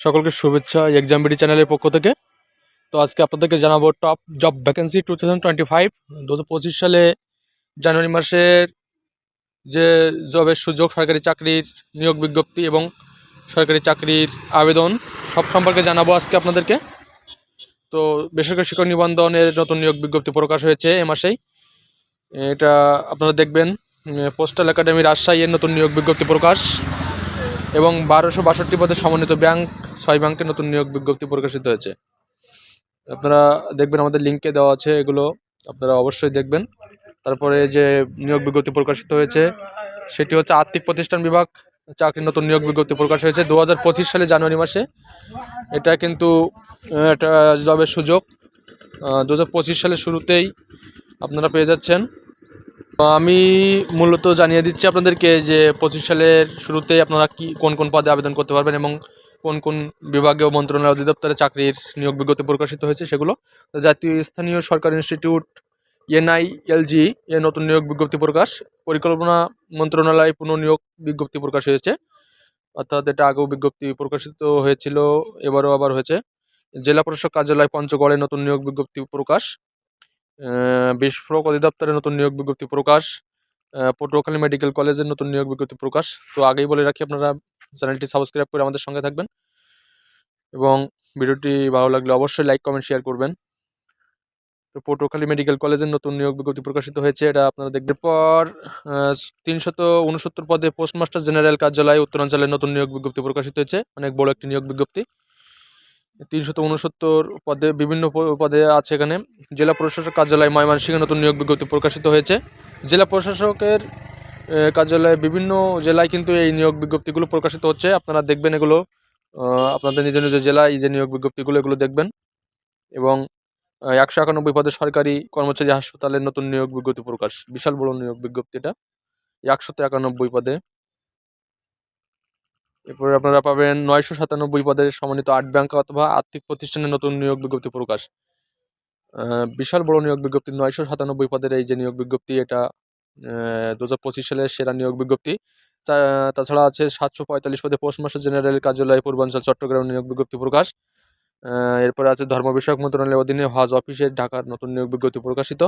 সকলকে শুভেচ্ছা exam BD চ্যানেলের পক্ষ থেকে। তো আজকে আপনাদেরকে জানাব top job vacancy two thousand twenty five দু হাজার পঁচিশ সালে জানুয়ারি মাসের যে জবের সুযোগ, সরকারি চাকরির নিয়োগ বিজ্ঞপ্তি এবং সরকারি চাকরির আবেদন, সব সম্পর্কে জানাব আজকে আপনাদেরকে। তো বেসরকারি শিক্ষক নিবন্ধনের নতুন নিয়োগ বিজ্ঞপ্তি প্রকাশ হয়েছে এ মাসেই। এটা আপনারা দেখবেন পোস্টাল একাডেমি রাজশাহী এর নতুন নিয়োগ বিজ্ঞপ্তি প্রকাশ এবং বারোশো বাষট্টি পদে সমন্বিত ব্যাংক ছয় ব্যাংকের নতুন নিয়োগ বিজ্ঞপ্তি প্রকাশিত হয়েছে। আপনারা দেখবেন আমাদের লিঙ্কে দেওয়া আছে এগুলো, আপনারা অবশ্যই দেখবেন। তারপরে যে নিয়োগ বিজ্ঞপ্তি প্রকাশিত হয়েছে, সেটি হচ্ছে আর্থিক প্রতিষ্ঠান বিভাগ চাকরির নতুন নিয়োগ বিজ্ঞপ্তি প্রকাশ হয়েছে দু হাজার পঁচিশ সালে জানুয়ারি মাসে। এটা কিন্তু একটা জবের সুযোগ। দু হাজার পঁচিশ সালের শুরুতেই আপনারা পেয়ে যাচ্ছেন। আমি মূলত জানিয়ে দিচ্ছি আপনাদেরকে যে পঁচিশ সালের শুরুতেই আপনারা কি, কোন কোন পদে আবেদন করতে পারবেন এবং কোন কোন বিভাগীয় মন্ত্রণালয় অধিদপ্তরে চাকরির নিয়োগ বিজ্ঞপ্তি প্রকাশিত হয়েছে সেগুলো? জাতীয় স্থানীয় সরকারি ইনস্টিটিউট, এনআইএলজি এ নতুন নিয়োগ বিজ্ঞপ্তি প্রকাশ। পরিকল্পনা মন্ত্রণালয় পুনঃনিয়োগ বিজ্ঞপ্তি প্রকাশ হয়েছে। অর্থাৎ এটা আগেও বিজ্ঞপ্তি প্রকাশিত হয়েছিল, এবারও আবার হয়েছে। জেলা প্রশাসক কার্যালয় পঞ্চগড়ে নতুন নিয়োগ বিজ্ঞপ্তি প্রকাশ। বিস্ফোরক অধিদপ্তরে নতুন নিয়োগ বিজ্ঞপ্তি প্রকাশ। পটুয়াখালী মেডিকেল কলেজের নতুন নিয়োগ বিজ্ঞপ্তি প্রকাশ। তো আগেই বলে রাখি আপনারা চ্যানেলটি সাবস্ক্রাইব করে আমাদের সঙ্গে থাকবেন। এবং ভিডিওটি ভালো লাগলে অবশ্যই লাইক, কমেন্ট, শেয়ার করবেন। তো পটুয়াখালী মেডিকেল কলেজের নতুন নিয়োগ বিজ্ঞপ্তি প্রকাশিত হয়েছে, এটা আপনারা দেখবেন। পর তিনশত উনসত্তর পদে পোস্টমাস্টার জেনারেল কার্যালয় উত্তরাঞ্চলের নতুন নিয়োগ বিজ্ঞপ্তি প্রকাশিত হয়েছে, অনেক বড় একটি নিয়োগ বিজ্ঞপ্তি। তিনশত উনসত্তর পদে বিভিন্ন পদে আছে এখানে। জেলা প্রশাসক কার্যালয় ময়মনসিংহে নতুন নিয়োগ বিজ্ঞপ্তি প্রকাশিত হয়েছে। জেলা প্রশাসকের কার্যালয়ে বিভিন্ন জেলায় কিন্তু এই নিয়োগ বিজ্ঞপ্তিগুলো প্রকাশিত হচ্ছে। আপনারা দেখবেন এগুলো আপনাদের নিজ নিজ জেলায় যে নিয়োগ বিজ্ঞপ্তিগুলো এগুলো দেখবেন এবং একশো একানব্বই পদে সরকারি কর্মচারী হাসপাতালের নতুন নিয়োগ বিজ্ঞপ্তি প্রকাশ, বিশাল বড় নিয়োগ বিজ্ঞপ্তি এটা একশত একানব্বই পদে। এরপরে আপনারা পাবেন নয়শো সাতানব্বই পদের সমন্বিত আট ব্যাংক অথবা আর্থিক প্রতিষ্ঠানের নতুন নিয়োগ বিজ্ঞপ্তি প্রকাশ। বিশাল বড় নিয়োগ বিজ্ঞপ্তি নয়শো সাতানব্বই পদের এই যে নিয়োগ বিজ্ঞপ্তি, এটা দু হাজার পঁচিশ সালের সেরা নিয়োগ বিজ্ঞপ্তি। তাছাড়া আছে সাতশো পঁয়তাল্লিশ পদে পোস্টমাস্টার জেনারেল কার্যালয়, পূর্বাঞ্চল, চট্টগ্রাম নিয়োগ বিজ্ঞপ্তি প্রকাশ। এরপরে আছে ধর্ম বিষয়ক মন্ত্রণালয়ের অধীনে হজ অফিসের ঢাকার নতুন নিয়োগ বিজ্ঞপ্তি প্রকাশিত।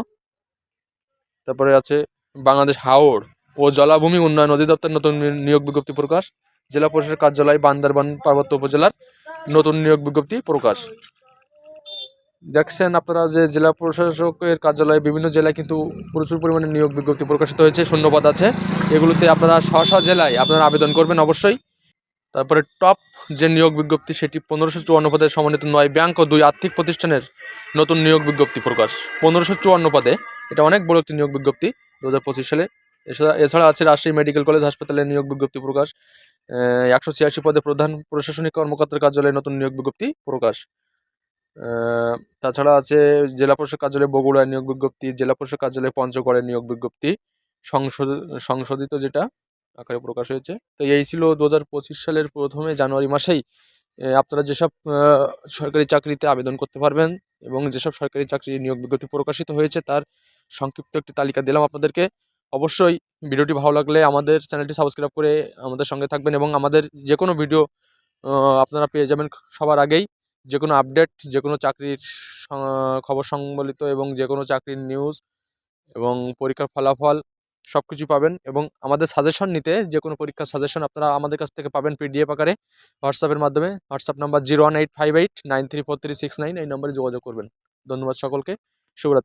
তারপরে আছে বাংলাদেশ হাওড় ও জলাভূমি উন্নয়ন অধিদপ্তর নতুন নিয়োগ বিজ্ঞপ্তি প্রকাশ। জেলা পরিষদ কার্যালয়, বান্দরবান পার্বত্য উপজেলার নতুন নিয়োগ বিজ্ঞপ্তি প্রকাশ। দেখছেন আপনারা যে জেলা প্রশাসকের কার্যালয়ে বিভিন্ন জেলায় কিন্তু প্রচুর পরিমাণে নিয়োগ বিজ্ঞপ্তি প্রকাশিত হয়েছে, শূন্যপদ আছে। এগুলোতে আপনারা স্ব জেলায় আপনারা আবেদন করবেন অবশ্যই। তারপরে টপ যে নিয়োগ বিজ্ঞপ্তি সেটি পনেরোশো চুয়ান্ন পদের সমন্বিত নয়, ব্যাংক ও দুই আর্থিক প্রতিষ্ঠানের নতুন নিয়োগ বিজ্ঞপ্তি প্রকাশ। পনেরোশো চুয়ান্ন পদে, এটা অনেক বড় একটি নিয়োগ বিজ্ঞপ্তি দু হাজার পঁচিশ সালে। এছাড়া এছাড়া আছে রাজশাহী মেডিকেল কলেজ হাসপাতালে নিয়োগ বিজ্ঞপ্তি প্রকাশ। একশো ছিয়াশি পদে প্রধান প্রশাসনিক কর্মকর্তার কার্যালয়ে নতুন নিয়োগ বিজ্ঞপ্তি প্রকাশ। তাছাড়া আছে জেলা প্রশাসক কার্যালয় বগুড়ায় নিয়োগ বিজ্ঞপ্তি, জেলা প্রশাসক কার্যালয়ে পঞ্চগড়ের নিয়োগ বিজ্ঞপ্তি সংশোধ সংশোধিত যেটা আকারে প্রকাশ হয়েছে। তো এই ছিল দু হাজার পঁচিশ সালের প্রথমে জানুয়ারি মাসেই আপনারা যেসব সরকারি চাকরিতে আবেদন করতে পারবেন এবং যেসব সরকারি চাকরি নিয়োগ বিজ্ঞপ্তি প্রকাশিত হয়েছে তার সংক্ষিপ্ত একটি তালিকা দিলাম আপনাদেরকে। অবশ্যই ভিডিওটি ভালো লাগলে আমাদের চ্যানেলটি সাবস্ক্রাইব করে আমাদের সঙ্গে থাকবেন এবং আমাদের যে কোনো ভিডিও আপনারা পেয়ে যাবেন সবার আগেই। যে কোনো আপডেট যে কোনো চাকরির খবর সম্বলিত এবং যে কোনো চাকরির নিউজ এবং পরীক্ষার ফলাফল সব কিছু পাবেন এবং আমাদের সাজেশন নিতে যে কোনো পরীক্ষার সাজেশন আপনারা আমাদের কাছ থেকে পাবেন পিডিএফ আকারে হোয়াটসঅ্যাপের মাধ্যমে। WhatsApp number zero one eight five eight nine three four three six nine এই নম্বরে যোগাযোগ করবেন। ধন্যবাদ সকলকে। শুভরাত্রি।